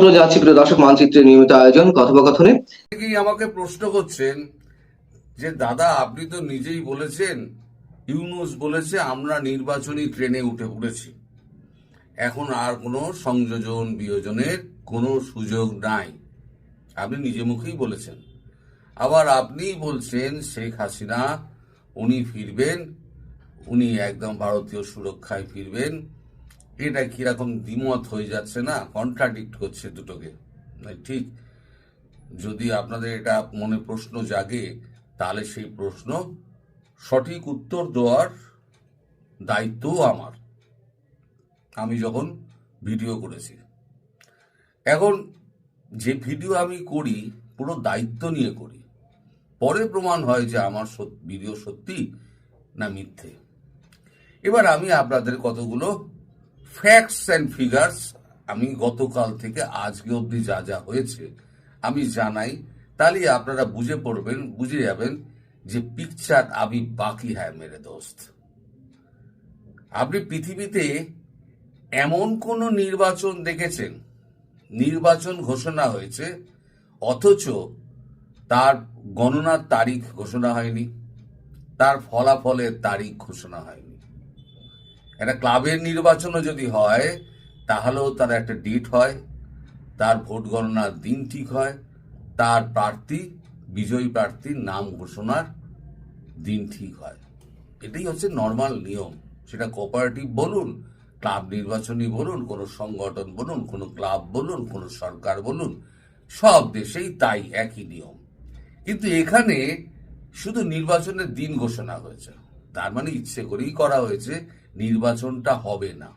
আমন্ত্রণ যাচ্ছি প্রিয় দর্শক, মানচিত্রের নিয়মিত আয়োজন, কথোপকথনে। আমাকে প্রশ্ন করছেন যে, দাদা, আপনি তো নিজেই বলেছেন, ইউনুস বলেছে আমরা নির্বাচনী ট্রেনে উঠে পড়েছি এখন আর কোনো সংযোজন বিয়োজনের কোনো সুযোগ নাই। আপনি নিজে মুখেই বলেছেন। আবার আপনিই বলছেন, শেখ হাসিনা, উনি ফিরবেন, উনি একদম ভারতীয় সুরক্ষায় ফিরবেন এটা কীরকম দ্বিমত হয়ে যাচ্ছে না? কন্ট্রাডিক্ট করছে দুটোকে। ঠিক যদি আপনাদের এটা মনে প্রশ্ন জাগে, তাহলে সেই প্রশ্ন সঠিক উত্তর দেওয়ার দায়িত্বও আমার। আমি যখন ভিডিও করেছি। এখন যে ভিডিও আমি করি, পুরো দায়িত্ব নিয়ে করি, পরে প্রমাণ হয় যে আমার ভিডিও সত্যি না মিথ্যে। এবার আমি আপনাদের কতগুলো ফ্যাক্টস অ্যান্ড ফিগার্স আমি গতকাল থেকে আজকে অবধি যা যা হয়েছে, আমি জানাই। তাহলে আপনারা বুঝে পড়বেন, বুঝে যাবেন যে পিকচার আমি বাকি হ্যাঁ মেরে দোস্ত। আপনি পৃথিবীতে এমন কোন নির্বাচন দেখেছেন? নির্বাচন ঘোষণা হয়েছে, অথচ তার গণনার তারিখ ঘোষণা হয়নি, তার ফলাফলের তারিখ ঘোষণা হয়নি। একটা ক্লাবের নির্বাচনও যদি হয়, তাহলেও তার একটা ডেট হয়, তার ভোট গণনার দিন ঠিক হয়, তার প্রার্থী, বিজয়ী প্রার্থীর নাম ঘোষণার দিন ঠিক হয়। এটাই হচ্ছে নর্মাল নিয়ম। সেটা কোঅপারেটিভ বলুন ক্লাব নির্বাচনী বলুন, কোনো সংগঠন বলুন, কোনো ক্লাব বলুন, কোনো সরকার বলুন, সব দেশেই তাই একই নিয়ম। কিন্তু এখানে শুধু নির্বাচনের দিন ঘোষণা হয়েছে। তার মানে ইচ্ছে করেই করা হয়েছে নির্বাচনটা হবে না।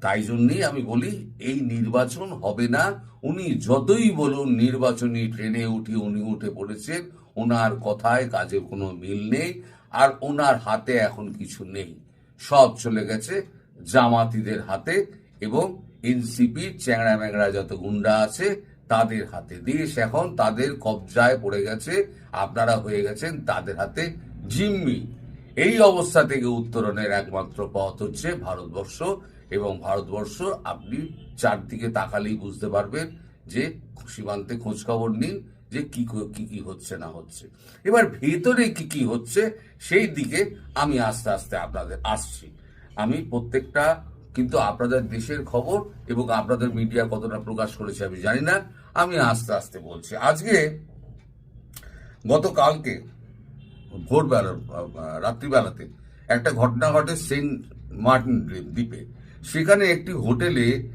তাই জন্যই আমি বলি, এই নির্বাচন হবে না। উনি যতই বলুন, নির্বাচনী ট্রেনে উঠে উনি উঠে পড়েছেন, ওনার কথায় কাজে কোনো মিল নেই, আর ওনার হাতে এখন কিছু নেই। সব চলে গেছে জামাতিদের হাতে এবং এনসিপির চ্যাংড়া ম্যাংড়া যত গুন্ডা আছে, তাদের হাতে। দেশ এখন তাদের কবজায় পড়ে গেছে, আপনারা হয়ে গেছেন তাদের হাতে জিম্মি। এই অবস্থা থেকে উত্তরণের একমাত্র পথ হচ্ছে ভারতবর্ষ এবং ভারতবর্ষ আপনি চারদিকে তাকালেই বুঝতে পারবেন যে সীমান্তে খোঁজ খবর নিন যে কি কো- কি কি হচ্ছে না হচ্ছে। এবার ভেতরে কি কি হচ্ছে সেই দিকে আমি আস্তে আস্তে আপনাদের আসছি। আমি প্রত্যেকটা কিন্তু আপনাদের দেশের খবর এবং আপনাদের মিডিয়া কতটা প্রকাশ করেছে আমি জানি না। আমি আস্তে আস্তে বলছি। আজকে গতকালকে ভোরবেলা রাত্রিবেলাতে একটা ঘটনা ঘটে সেন্ট মার্টিন দ্বীপে সেখানে একটি হোটেলে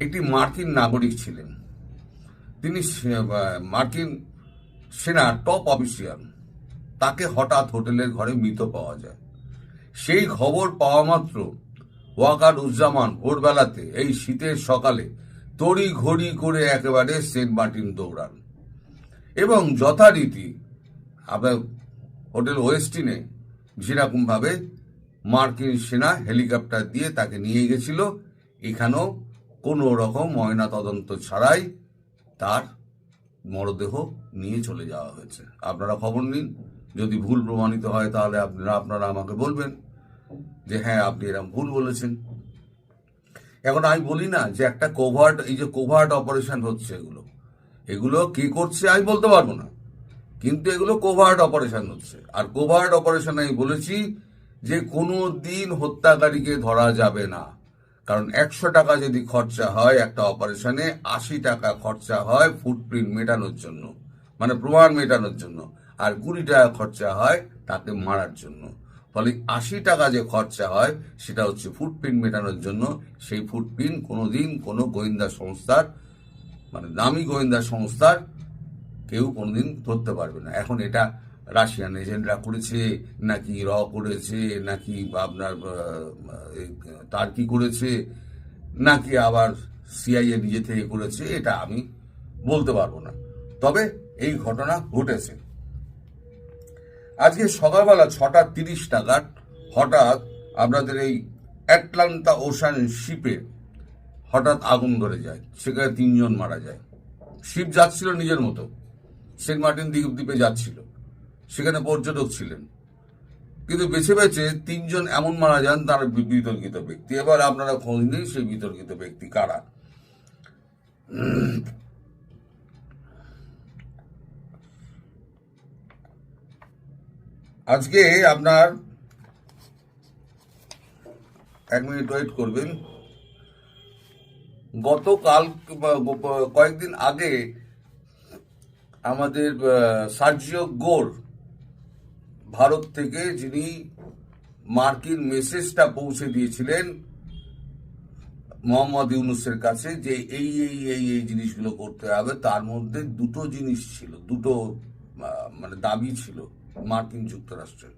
একটি মার্কিন নাগরিক ছিলেন। তিনি মার্কিন সেনার টপ অফিসিয়াল। তাকে হঠাৎ হোটেলের ঘরে মৃত পাওয়া যায়। সেই খবর পাওয়া মাত্র ওয়াকার উজ্জামান ভোরবেলাতে এই শীতের সকালে তড়ি ঘড়ি করে একেবারে সেন্ট মার্টিন দৌড়ান। এবং যথারীতি আবার হোটেল ওয়েস্টিনে যেরকম ভাবে মার্কিন সেনা হেলিকপ্টার দিয়ে তাকে নিয়ে গেছিল। এখানেও কোনো রকম ময়না তদন্ত ছাড়াই তার মরদেহ নিয়ে চলে যাওয়া হয়েছে। আপনারা খবর নিন। যদি ভুল প্রমাণিত হয় তাহলে আপনারা আপনারা আমাকে বলবেন যে হ্যাঁ আপনি এরকম ভুল বলেছেন। এখন আমি বলি না যে একটা কোভার্ট এই যে কোভার্ট অপারেশন হচ্ছে এগুলো এগুলো কে করছে আমি বলতে পারব না। কিন্তু এগুলো কোভার্ট অপারেশন হচ্ছে। আর কোভার্ট অপারেশন আমি বলেছি যে কোনো দিন হত্যাকারীকে ধরা যাবে না। কারণ একশো টাকা যদি খরচা হয় একটা অপারেশনে আশি টাকা খরচা হয় ফুটপ্রিন্ট মেটানোর জন্য মানে প্রমাণ মেটানোর জন্য। আর কুড়ি টাকা খরচা হয় তাকে মারার জন্য। ফলে আশি টাকা যে খরচা হয়, সেটা হচ্ছে ফুটপ্রিন্ট মেটানোর জন্য। সেই ফুটপ্রিন্ট কোনোদিন কোনো গোয়েন্দা সংস্থার মানে দামি গোয়েন্দা সংস্থার কেউ কোনোদিন ধরতে পারবে না। এখন এটা রাশিয়ান এজেন্টরা করেছে, নাকি র করেছে, নাকি আপনার টার্কি করেছে, নাকি আবার সিআইএ নিজে থেকে করেছে, এটা আমি বলতে পারব না। তবে এই ঘটনা ঘটেছে। আজকে সকালবেলা ছটা তিরিশ নাগাদ হঠাৎ আপনাদের এই অ্যাটলান্টা ওশান শিপে হঠাৎ আগুন ধরে যায়। সেখানে তিনজন মারা যায়। শিপ যাচ্ছিল নিজের মতো। সেন্ট মার্টিন দ্বীপ যাচ্ছিল। সেখানে পর্যটক ছিলেন। কিন্তু বেছে বেছে তিনজন এমন মারা যান তার বিতর্কিত ব্যক্তি। এবার আপনারা খোঁজ নিন সেই বিতর্কিত ব্যক্তি কারা। আজকে আপনার এক মিনিট ওয়েট করবেন। গতকাল কয়েকদিন আগে আমাদের সার্জিও গোর ভারত থেকে যিনি মার্কিন মেসেজটা পৌঁছে দিয়েছিলেন মোহাম্মদ ইউনুসের কাছে যে এই এই এই এই জিনিসগুলো করতে হবে, তার মধ্যে দুটো জিনিস ছিল, দুটো মানে দাবি ছিল মার্কিন যুক্তরাষ্ট্রের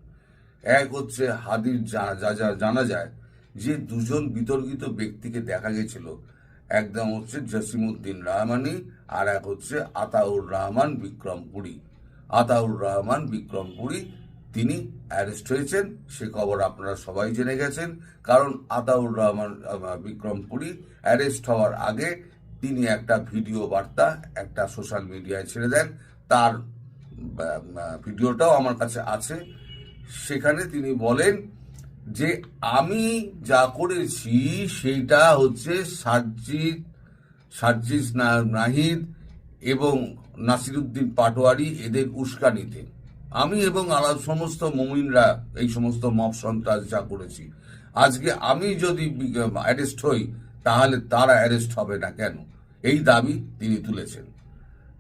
এক হচ্ছে হাদির যা- যা জানা যায় যে দুজন বিতর্কিত ব্যক্তিকে দেখা গেছিল, একদম হচ্ছে জসিমউদ্দিন রহমানি আর এক হচ্ছে আতাউর রহমান বিক্রমপুরী আতাউর রহমান বিক্রমপুরী তিনি অ্যারেস্ট হয়েছেন, সে খবর আপনারা সবাই জেনে গেছেন, কারণ আতাউর রহমান বিক্রমপুরী অ্যারেস্ট হওয়ার আগে তিনি একটা ভিডিও বার্তা একটা সোশ্যাল মিডিয়ায় ছেড়ে দেন। তার ভিডিওটাও আমার কাছে আছে। সেখানে তিনি বলেন যে, আমি যা করেছি, সেইটা হচ্ছে সার্জিৎ সার্জিস নাহিদ এবং নাসিরুদ্দিন পাটোয়ারি এদের উস্কানিতে। আমি এবং আলাদা সমস্ত মমিনরা এই সমস্ত মব সন্ত্রাস যা করেছি। আজকে আমি যদি অ্যারেস্ট হই, তাহলে তারা অ্যারেস্ট হবে না কেন? এই দাবি তিনি তুলেছেন।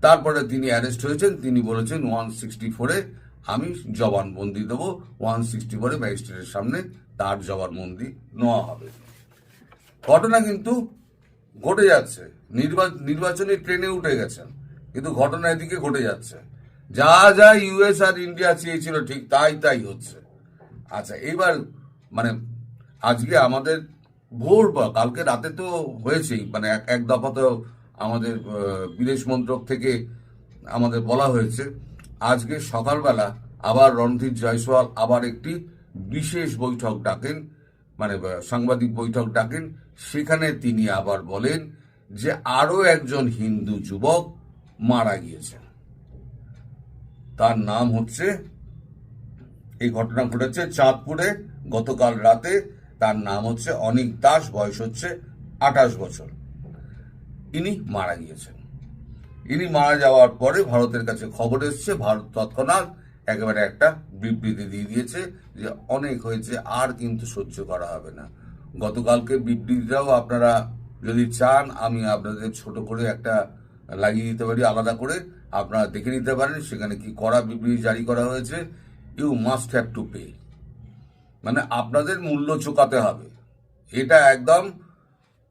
তারপরে তিনি অ্যারেস্ট হয়েছেন, তিনি বলেছেন ওয়ান সিক্সটি ফোরে আমি জবানবন্দি দেবো, ওয়ান সিক্সটি ফোরে ম্যাজিস্ট্রেটের সামনে তার জবানবন্দি নেওয়া হবে। ঘটনা কিন্তু ঘটে যাচ্ছে। নির্বাচনী ট্রেনে উঠে গেছেন, কিন্তু ঘটনা এদিকে ঘটে যাচ্ছে। যা যা ইউএস আর ইন্ডিয়া চেয়েছিল ঠিক তাই তাই হচ্ছে। আচ্ছা এবার মানে আজকে আমাদের ভোর বা কালকে রাতে তো হয়েছেই মানে এক- এক দফা তো আমাদের বিদেশ মন্ত্রক থেকে আমাদের বলা হয়েছে। আজকে সকালবেলা আবার রণধীর জয়সওয়াল আবার একটি বিশেষ বৈঠক ডাকেন মানে সাংবাদিক বৈঠক ডাকেন, সেখানে তিনি আবার বলেন যে আরও একজন হিন্দু যুবক মারা গিয়েছেন তার নাম হচ্ছে, এই ঘটনা ঘটেছে চাঁদপুরে গতকাল রাতে। তার নাম হচ্ছে অনিক দাস, বয়স হচ্ছে আঠাশ বছর। ইনি মারা গিয়েছেন। ইনি মারা যাওয়ার পরে ভারতের কাছে খবর এসছে, ভারত তৎক্ষণাৎ একেবারে একটা বিবৃতি দিয়ে দিয়েছে যে অনেক হয়েছে, আর কিন্তু সহ্য করা হবে না। গতকালকে বিবৃতিটাও আপনারা যদি চান, আমি আপনাদের ছোট করে একটা লাগিয়ে দিতে পারি, আলাদা করে। আপনারা দেখে নিতে পারেন সেখানে কি করা, বিবৃতি জারি করা হয়েছে। You must have to pay মানে আপনাদের মূল্য চোকাতে হবে। এটা একদম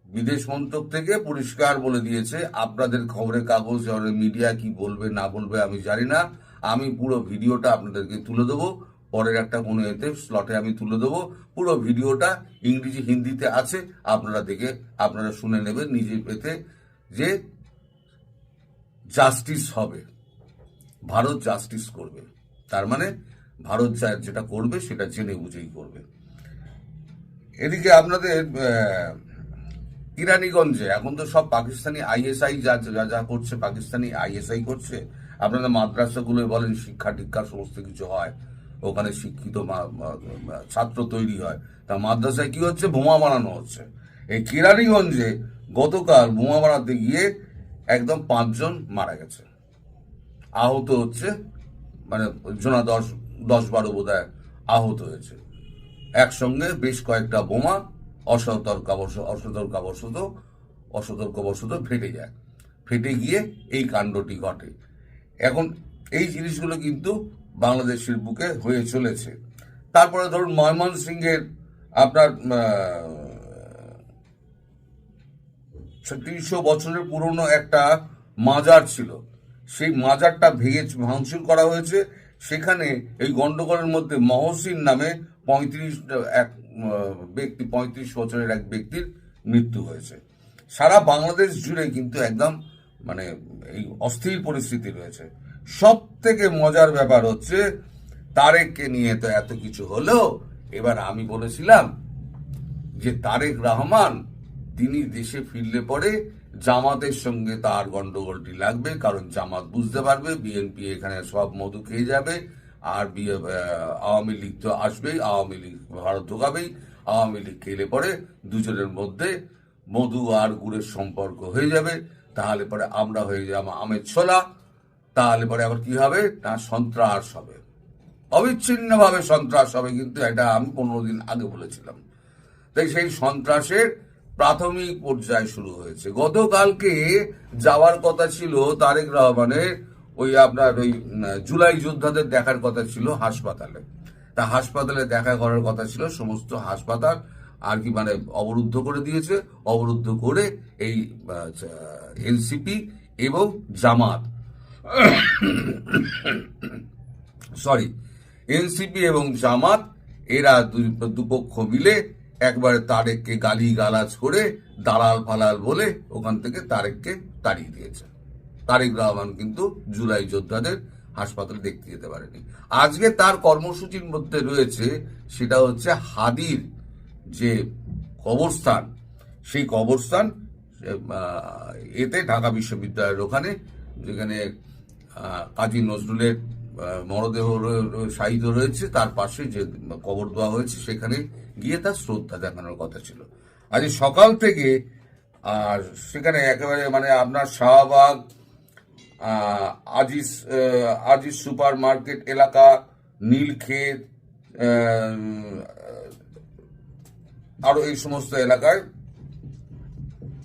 বিদেশ মন্ত্রক থেকে পরিষ্কার বলে দিয়েছে। আপনাদের খবরের কাগজ মিডিয়া কি বলবে, না বলবে, আমি জানি না। আমি পুরো ভিডিওটা আপনাদেরকে তুলে দেবো। পরের একটা কোনো এতে স্লটে আমি তুলে দেবো। পুরো ভিডিওটা ইংরেজি, হিন্দিতে আছে। আপনারা দেখে, আপনারা শুনে নেবেন, নিজে পেতে যে জাস্টিস হবে। ভারত জাস্টিস করবে। তার মানে ভারত যেটা করবে, সেটা জেনে বুঝেই করবে। এদিকে আপনাদের ইরানিগঞ্জে, এখন তো সব পাকিস্তানি আইএসআই যা যা যা করছে, পাকিস্তানি আইএসআই করছে। আপনাদের মাদ্রাসাগুলো বলেন শিক্ষা টিক্ষা সমস্ত কিছু হয়। ওখানে শিক্ষিত ছাত্র তৈরি হয়। তা মাদ্রাসায় কি হচ্ছে? বোমা বানানো হচ্ছে। এই কিরানীগঞ্জে গতকাল বোমা বানাতে গিয়ে একদম পাঁচজন মারা গেছে। আহত হচ্ছে মানে জোনা দশ দশ বারো বোধ আহত হয়েছে। একসঙ্গে বেশ কয়েকটা বোমা অসতর্কাবশ, অসতর্কাবশত, অসতর্কবশত ফেটে যায়। ফেটে গিয়ে এই কাণ্ডটি ঘটে। এখন এই জিনিসগুলো কিন্তু বাংলাদেশের বুকে হয়ে চলেছে। তারপরে ধরুন ময়মনসিংহের আপনার তিনশো বছরের পুরনো একটা মাজার ছিল। সেই মাজারটা ভেঙে ভাঙচুর করা হয়েছে। সেখানে এই গন্ডগোলের মধ্যে মহসিন নামে পঁয়ত্রিশ, এক ব্যক্তি, পঁয়ত্রিশ বছরের এক ব্যক্তির মৃত্যু হয়েছে। সারা বাংলাদেশ জুড়ে কিন্তু একদম মানে এই অস্থির পরিস্থিতি রয়েছে। সব থেকে মজার ব্যাপার হচ্ছে, তারেককে নিয়ে তো এত কিছু হলো। এবার আমি বলেছিলাম যে, তারেক রহমান, তিনি দেশে ফিরলে পরে জামাতের সঙ্গে তার গন্ডগোলটি লাগবে, কারণ জামাত বুঝতে পারবে বিএনপি এখানে সব মধু খেয়ে যাবে, আর আওয়ামী লীগ তো আসবেই, আওয়ামী লীগ ভারত ঢোকাবেই, আওয়ামী লীগ খেলে পরে দুজনের মধ্যে মধু আর গুড়ের সম্পর্ক হয়ে যাবে। তাহলে পরে আমরা হয়ে যাব আমের ছোলা। তাহলে পরে আবার কি হবে? না, সন্ত্রাস হবে। অবিচ্ছিন্নভাবে সন্ত্রাস হবে, কিন্তু এটা আমি পনেরো দিন আগে বলেছিলাম। তাই সেই সন্ত্রাসের প্রাথমিক পর্যায় শুরু হয়েছে। গতকালকে যাওয়ার কথা ছিল তারেক রহমানের ওই আপনার ওই জুলাই যোদ্ধাদের দেখার কথা ছিল হাসপাতালে। তা হাসপাতালে দেখা করার কথা ছিল, সমস্ত হাসপাতাল আর কি মানে অবরুদ্ধ করে দিয়েছে। অবরুদ্ধ করে এই এনসিপি এবং জামাত সরি এনসিপি এবং জামাত, এরা দুপক্ষ মিলে একবারে তারেককে গালি গালাজ করে দালাল ফালাল বলে ওখান থেকে তারেককে তাড়িয়ে দিয়েছে। তারেক রহমান কিন্তু জুলাই যোদ্ধাদের হাসপাতালে দেখতে যেতে পারেনি। আজকে তার কর্মসূচির মধ্যে রয়েছে সেটা হচ্ছে হাদির যে কবরস্থান, সেই কবরস্থান এতে ঢাকা বিশ্ববিদ্যালয়ের ওখানে যেখানে কাজী নজরুলের মরদেহ র- রয়েছে তার পাশে যে কবর দেওয়া হয়েছে সেখানে গিয়ে তার শ্রদ্ধা দেখানোর কথা ছিল। আজ সকাল থেকে আর সেখানে একেবারে মানে আপনার শাহবাগ আহ, আজিজ সুপার মার্কেট এলাকা নীলক্ষেত আহ, আরও এই সমস্ত এলাকায়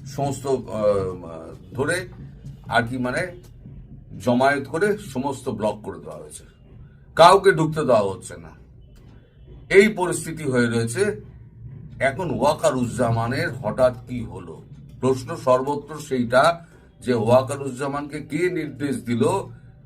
সমস্ত ধরে আর কি মানে জমায়েত করে সমস্ত ব্লক করে দেওয়া হয়েছে। কাউকে ঢুকতে দেওয়া হচ্ছে না। এই পরিস্থিতি হয়ে রয়েছে। এখন ওয়াকারুজ্জামানের হঠাৎ কি হলো? প্রশ্ন সর্বত্র সেইটা যে ওয়াকারুজ্জামানকে কে নির্দেশ দিল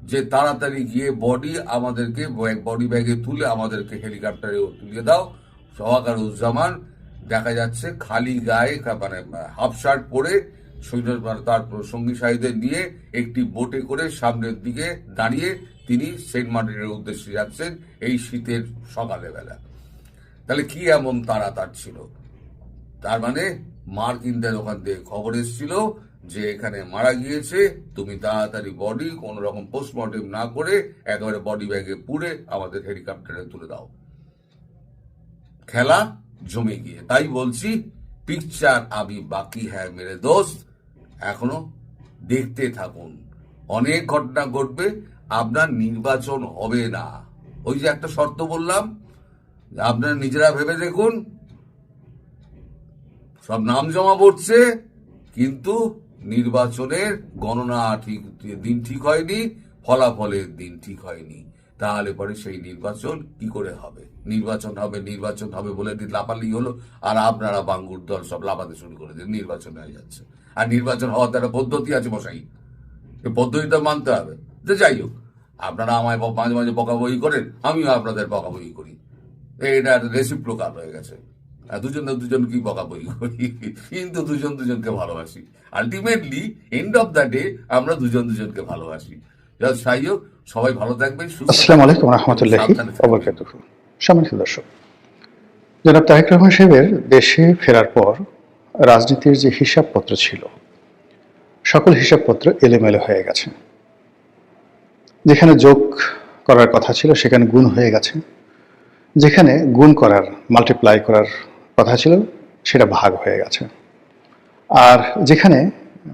যে তাড়াতাড়ি গিয়ে বডি আমাদেরকে বডি ব্যাগে তুলে আমাদেরকে হেলিকপ্টারে তুলে দাও। ওয়াকারুজ্জামান দেখা যাচ্ছে খালি গায়ে মানে হাফ শার্ট পরে সৈন্য তার সঙ্গী সাথীদের নিয়ে একটি বোটে করে সামনের দিকে দাঁড়িয়ে তিনি সেন্ট মার্টিনের উদ্দেশ্যে যাচ্ছেন এই শীতের সকালে বেলা তাহলে কি এমন তারা তার ছিল? তার মানে মার্কিনদের ওখান থেকে খবর এসেছিল যে এখানে মারা গিয়েছে, তুমি তাড়াতাড়ি বডি কোন রকম পোস্টমর্টেম না করে একেবারে বডি ব্যাগে পুড়ে আমাদের হেলিকপ্টারে তুলে দাও। খেলা জমে গিয়ে। তাই বলছি পিকচার আমি বাকি হ্যাঁ মেরে দোস্ত। এখনও দেখতে থাকুন। অনেক ঘটনা ঘটবে, আপনার নির্বাচন হবে না। ওই যে একটা শর্ত বললাম, আপনারা নিজেরা ভেবে দেখুন, সব নাম জমা পড়ছে, কিন্তু নির্বাচনের গণনা ঠিক, দিন ঠিক হয়নি, ফলাফলের দিন ঠিক হয়নি। তাহলে পরে সেই নির্বাচন কি করে হবে? নির্বাচন হবে নির্বাচন হবে বলে লাপালি হলো, আর আপনারা বাঙ্গুর দল সব লাপাতে শুরু করে দিন নির্বাচন হয়ে যাচ্ছে। আর নির্বাচন হওয়ার তো একটা পদ্ধতি আছে মশাই। এই পদ্ধতিটা মানতে হবে। যে যাই হোক, আপনারা আমায় মাঝে মাঝে বকাবই করেন, আমিও আপনাদের বকাবই করি। এটা রেসিপ্রোকাল হয়ে গেছে। দুজন দুজন কি বকাবই করি? কিন্তু দুজন দুজনকে ভালোবাসি। Ultimately end of the day আমরা দুজন দুজনকে ভালোবাসি। যাই হোক সবাই ভালো থাকবেন আসসালামু আলাইকুম রহমতুল্লাহি সম্মানিত দর্শক জনাব তারেক রহমান সাহেবের দেশে ফেরার পর রাজনীতির যে হিসাবপত্র ছিল সকল হিসাবপত্র এলোমেলো হয়ে গেছে। যেখানে যোগ করার কথা ছিল সেখানে গুণ হয়ে গেছে। যেখানে গুণ করার মাল্টিপ্লাই করার কথা ছিল সেটা ভাগ হয়ে গেছে। আর যেখানে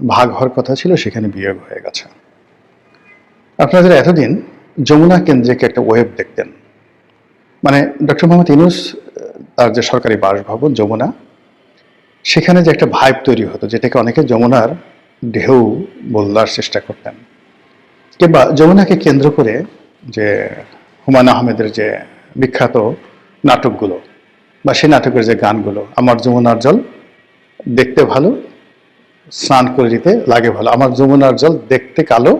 ভাগ হওয়ার কথা ছিল সেখানে বিয়োগ হয়ে গেছে। আপনারা যারা এতদিন যমুনা কেন্দ্রিক একটা ওয়েব দেখতেন মানে ডক্টর মোহাম্মদ ইনুস তার যে সরকারি বাসভবন যমুনা, সেখানে যে একটা ভাইব তৈরি হতো, যেটাকে অনেকে যমুনার ঢেউ বলার চেষ্টা করতেন। কিংবা যমুনাকে কেন্দ্র করে যে হুমায়ুন আহমেদের যে বিখ্যাত নাটকগুলো, বা সেই নাটকের যে গানগুলো, আমার যমুনার জল দেখতে ভালো, স্নান করে দিতে লাগে ভালো, আমার যমুনার জল দেখতে কালো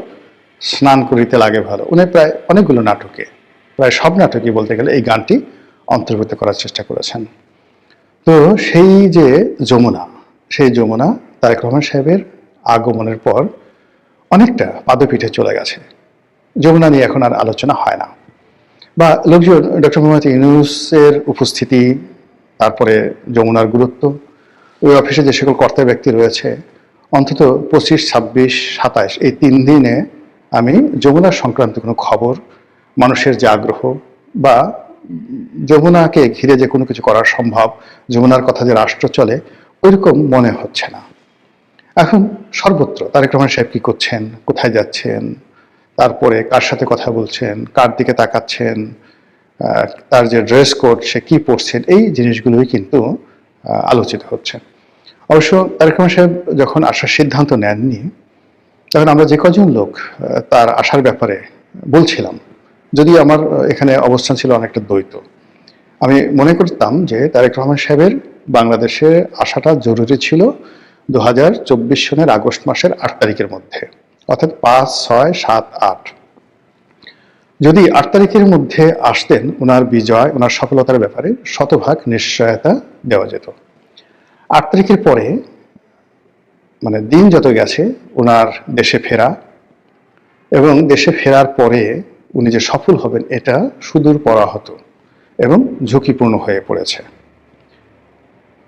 স্নান করিতে লাগে ভালো। উনি প্রায় অনেকগুলো নাটকে, প্রায় সব নাটকই বলতে গেলে এই গানটি অন্তর্ভুক্ত করার চেষ্টা করেছেন। তো সেই যে যমুনা, সেই যমুনা তারেক রহমান সাহেবের আগমনের পর অনেকটা পাদপীঠে চলে গেছে। যমুনা নিয়ে এখন আর আলোচনা হয় না। বা লোকজন, ডক্টর মোহাম্মদ ইউনুসের উপস্থিতি, তারপরে যমুনার গুরুত্ব, ওই অফিসে যে সকল কর্তা ব্যক্তি রয়েছে, অন্তত পঁচিশ, ছাব্বিশ সাতাশ এই তিন দিনে আমি যমুনার সংক্রান্ত কোনো খবর, মানুষের যে আগ্রহ বা যমুনাকে ঘিরে যে কোনো কিছু করা সম্ভব, যমুনার কথা যে রাষ্ট্র চলে, ওইরকম মনে হচ্ছে না। এখন সর্বত্র তারেক রহমান সাহেব কী করছেন, কোথায় যাচ্ছেন, তারপরে কার সাথে কথা বলছেন, কার দিকে তাকাচ্ছেন তার যে ড্রেস কোড, সে কী পরছেন, এই জিনিসগুলোই কিন্তু আলোচিত হচ্ছে। অবশ্য তারেক রহমান সাহেব যখন আসার সিদ্ধান্ত নেননি তখন আমরা যে কজন লোক তার আসার ব্যাপারে বলছিলাম যদি আমার এখানে অবস্থান ছিল অনেকটা দ্বৈত। আমি মনে করতাম যে তারেক রহমান সাহেবের বাংলাদেশে আসাটা জরুরি ছিল দু হাজার চব্বিশ সনের আগস্ট মাসের আট তারিখের মধ্যে, অর্থাৎ পাঁচ, ছয়, সাত, আট। যদি আট তারিখের মধ্যে আসতেন ওনার বিজয় ওনার সফলতার ব্যাপারে শতভাগ নিশ্চয়তা দেওয়া যেত। আট তারিখের পরে মানে দিন যত গেছে ওনার দেশে ফেরা এবং দেশে ফেরার পরে উনি যে সফল হবেন, এটা সুদূর পরাহত এবং ঝুঁকিপূর্ণ হয়ে পড়েছে।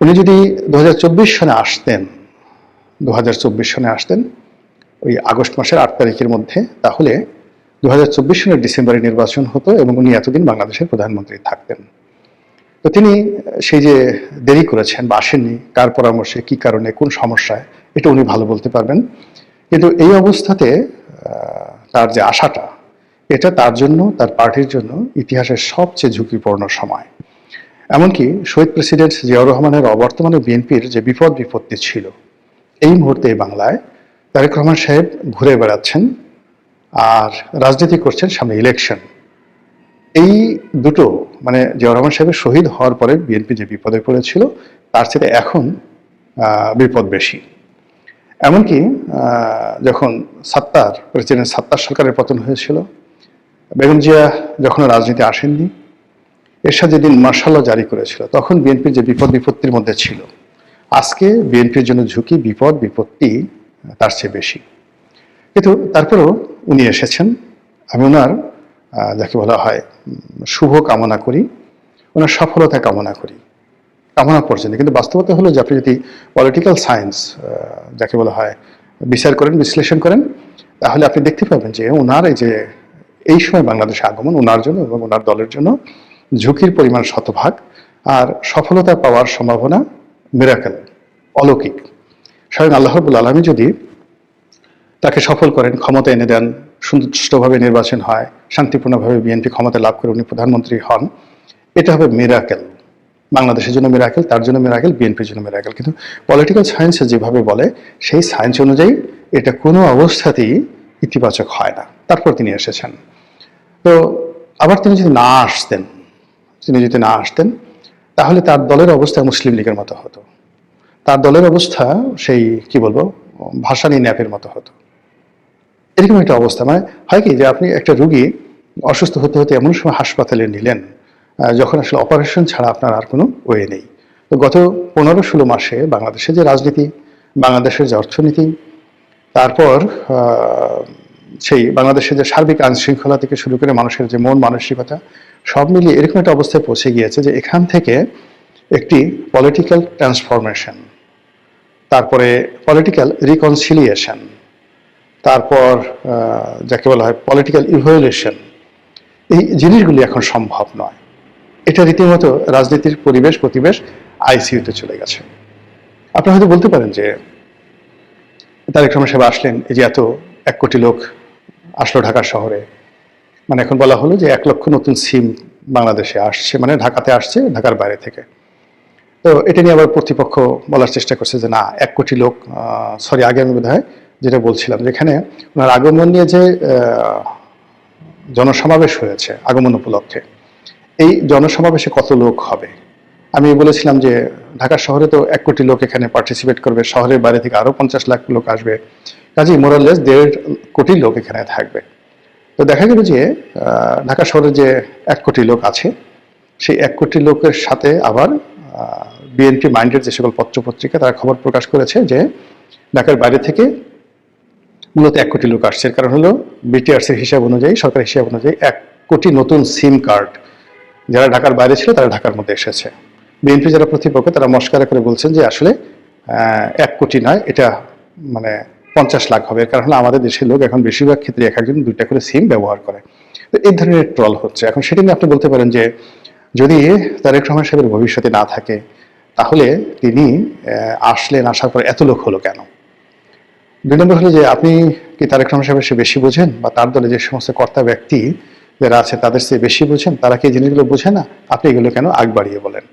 উনি যদি দু হাজার চব্বিশ সনে আসতেন দু হাজার চব্বিশ সনে আসতেন, ওই আগস্ট মাসের আট তারিখের মধ্যে, তাহলে দু হাজার চব্বিশ সনের ডিসেম্বরে নির্বাচন হতো এবং উনি এতদিন বাংলাদেশের প্রধানমন্ত্রী থাকতেন। তো তিনি সেই যে দেরি করেছেন বা আসেননি, কার পরামর্শে, কি কারণে, কোন সমস্যায় এটা উনি ভালো বলতে পারবেন। কিন্তু এই অবস্থাতে তার যে আশাটা, এটা তার জন্য, তার পার্টির জন্য ইতিহাসের সবচেয়ে ঝুঁকিপূর্ণ সময়। এমনকি শহীদ প্রেসিডেন্ট জিয়াউর রহমানের অবর্তমানে বিএনপির যে বিপদ বিপত্তি ছিল, এই মুহূর্তে বাংলায় তারেক রহমান সাহেব ঘুরে বেড়াচ্ছেন আর রাজনীতি করছেন সামনে ইলেকশন। এই দুটো মানে জিয়াউর রহমান সাহেবের শহীদ হওয়ার পরে বিএনপি যে বিপদে পড়েছিল, তার সাথে এখন বিপদ বেশি। এমনকি যখন সাত্তার, প্রেসিডেন্ট সাত্তার সরকারের পতন হয়েছিল, বেগম জিয়া যখন রাজনীতি আসেননি, এরশাদ যেদিন মার্শাল জারি করেছিল, তখন বিএনপির যে বিপদ বিপত্তির মধ্যে ছিল, আজকে বিএনপির জন্য ঝুঁকি, বিপদ বিপত্তি তার চেয়ে বেশি। কিন্তু তারপরেও উনি এসেছেন, আমি ওনার যাকে বলা হয় শুভ কামনা করি, ওনার সফলতা কামনা করি। কামনা পর্যন্ত কিন্তু বাস্তবতা হলো যে আপনি যদি পলিটিক্যাল সায়েন্স যাকে বলা হয়, বিচার করেন, বিশ্লেষণ করেন, তাহলে আপনি দেখতে পাবেন যে ওনার এই যে, এই সময় বাংলাদেশে আগমন ওনার জন্য এবং ওনার দলের জন্য ঝুঁকির পরিমাণ শতভাগ আর সফলতা পাওয়ার সম্ভাবনা মিরাকেল অলৌকিক। স্বয়ং আল্লাহ রবুল আলমী যদি তাকে সফল করেন, ক্ষমতা এনে দেন সুষ্ঠুভাবে নির্বাচন হয়, শান্তিপূর্ণভাবে বিএনপি ক্ষমতা লাভ করে উনি প্রধানমন্ত্রী হন, এটা হবে মিরাকেল বাংলাদেশের জন্য মিরাকেল তার জন্য মিরাকেল বিএনপির জন্য মিরাকেল কিন্তু পলিটিক্যাল সায়েন্সে যেভাবে বলে, সেই সায়েন্স অনুযায়ী এটা কোনো অবস্থাতেই ইতিবাচক হয় না। তারপর তিনি এসেছেন। তো আবার তিনি যদি না আসতেন, তিনি যদি না আসতেন, তাহলে তার দলের অবস্থা মুসলিম লীগের মতো হতো। তার দলের অবস্থা সেই, কি বলব, ভাসানি ন্যাপের মতো হতো। এরকম একটা অবস্থা। মানে হয় কি যে আপনি একটা রুগী অসুস্থ হতে হতে এমন সময় হাসপাতালে নিলেন যখন আসলে অপারেশন ছাড়া আপনার আর কোনো ওয়ে নেই। তো গত পনেরো ষোলো মাসে বাংলাদেশের যে রাজনীতি, বাংলাদেশের যে অর্থনীতি, তারপর সেই বাংলাদেশের যে সার্বিক আইন শৃঙ্খলা থেকে শুরু করে মানুষের যে মন মানসিকতা, সব মিলিয়ে এরকম একটা অবস্থায় পৌঁছে গিয়েছে যে এখান থেকে একটি পলিটিক্যাল ট্রান্সফরমেশন তারপরে পলিটিক্যাল রিকনসিলিয়েশন তারপর যাকে বলা হয় পলিটিক্যাল ইভলিউশন এই জিনিসগুলি এখন সম্ভব নয়। এটা রীতিমতো রাজনীতির পরিবেশ, প্রতিবেশ আইসিইউতে চলে গেছে। আপনি হয়তো বলতে পারেন যে তারেক রহমান সাহেব আসলেন এই যে এত এক কোটি লোক আসলো ঢাকা শহরে। মানে এখন বলা হলো যে এক লক্ষ নতুন সিম বাংলাদেশে আসছে মানে ঢাকাতে আসছে, ঢাকার বাইরে থেকে। তো এটা নিয়ে আবার কর্তৃপক্ষ বলার চেষ্টা করছে যে না, এক কোটি লোক সরি, আগে আমি বোধহয় যেটা বলছিলাম, যেখানে ওনার আগমন নিয়ে যে জনসমাবেশ হয়েছে আগমন উপলক্ষে। এই জনসমাবেশে কত লোক হবে? আমি বলেছিলাম যে ঢাকা শহরে তো এক কোটি লোক এখানে পার্টিসিপেট করবে, শহরের বাইরে থেকে আরও পঞ্চাশ লাখ লোক আসবে। কাজেই মোরাললেস দেড় কোটি লোক এখানে থাকবে। তো দেখা গেল যে ঢাকা শহরে যে এক কোটি লোক আছে, সেই এক কোটি লোকের সাথে আবার বিএনপি মাইন্ডের যে সকল পত্রপত্রিকা, তারা খবর প্রকাশ করেছে যে ঢাকার বাইরে থেকে মূলত এক কোটি লোক আসছে। কারণ হলো বিটিআরসির হিসাব অনুযায়ী সরকার হিসাব অনুযায়ী এক কোটি নতুন সিম কার্ড যারা ঢাকার বাইরে ছিল তারা ঢাকার মধ্যে এসেছে। বিএনপি যারা প্রতিপক্ষ তারা মস্কারা করে বলছেন যে আসলে এক কোটি নয়, এটা মানে পঞ্চাশ লাখ হবে। কারণ হলো আমাদের দেশের লোক এখন বেশিরভাগ ক্ষেত্রে এক একজন দুইটা করে সিম ব্যবহার করে। তো এই ধরনের ট্রল হচ্ছে। এখন সেটা নিয়ে আপনি বলতে পারেন যে যদি তারেক রহমান সাহেবের ভবিষ্যতে না থাকে, তাহলে তিনি আসলেন, আসার পর এত লোক হলো কেন? দুই নম্বর হলো যে আপনি কি তারেক রহমান সাহেবের সে বেশি বোঝেন? বা তার দলে যে সমস্ত কর্তা ব্যক্তি যারা আছে তাদের চেয়ে বেশি বোঝেন, তারা কি জিনিসগুলো বোঝে না? আপনি এগুলো কেন আগ বাড়িয়ে বলেন?